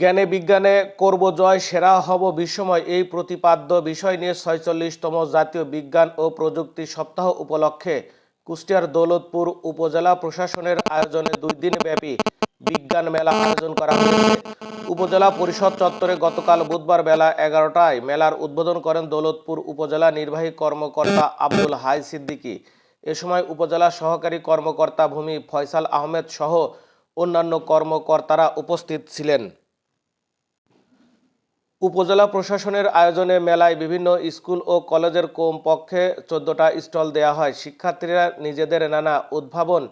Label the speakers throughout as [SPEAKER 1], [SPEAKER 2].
[SPEAKER 1] জ্ঞানে বিজ্ঞানে করব জয় সেরা হব বিশ্বময় এই প্রতিপাদ্য বিষয় নিয়ে ছয়চল্লিশতম জাতীয় বিজ্ঞান ও প্রযুক্তি সপ্তাহ উপলক্ষে কুষ্টিয়ার দৌলতপুর উপজেলা প্রশাসনের আয়োজনে দুই দিন ব্যাপী বিজ্ঞান মেলা আয়োজন করা হয়েছে উপজেলা পরিষদ চত্বরে গতকাল বুধবার বেলা এগারোটায় মেলার উদ্বোধন করেন দৌলতপুর উপজেলা নির্বাহী কর্মকর্তা আব্দুল হাই সিদ্দিকী এ সময় উপজেলা সহকারী কর্মকর্তা ভূমি ফয়সাল আহমেদ সহ অন্যান্য কর্মকর্তারা উপস্থিত ছিলেন উপজেলা প্রশাসনের আয়োজনে মেলায় বিভিন্ন স্কুল ও কলেজের কম পক্ষে চোদ্দটা স্টল দেয়া হয় শিক্ষার্থীরা নিজেদের নানা উদ্ভাবন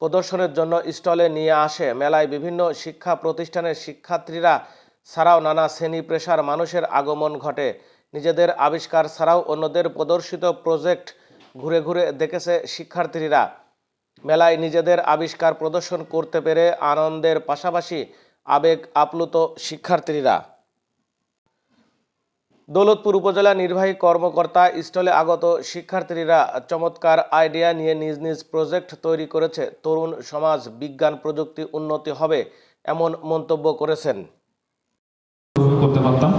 [SPEAKER 1] প্রদর্শনের জন্য স্টলে নিয়ে আসে মেলায় বিভিন্ন শিক্ষা প্রতিষ্ঠানের শিক্ষার্থীরা ছাড়াও নানা শ্রেণী পেশার মানুষের আগমন ঘটে নিজেদের আবিষ্কার ছাড়াও অন্যদের প্রদর্শিত প্রজেক্ট ঘুরে ঘুরে দেখেছে শিক্ষার্থীরা মেলায় নিজেদের আবিষ্কার প্রদর্শন করতে পেরে আনন্দের পাশাপাশি আবেগ আপ্লুত শিক্ষার্থীরা দৌলতপুর উপজেলা নির্বাহী কর্মকর্তা স্টলে আগত শিক্ষার্থীরা চমৎকার আইডিয়া নিয়ে নিজ নিজ প্রজেক্ট তৈরি করেছে তরুণ সমাজ বিজ্ঞান প্রযুক্তি উন্নতি হবে এমন মন্তব্য করেছেন করতে পারতাম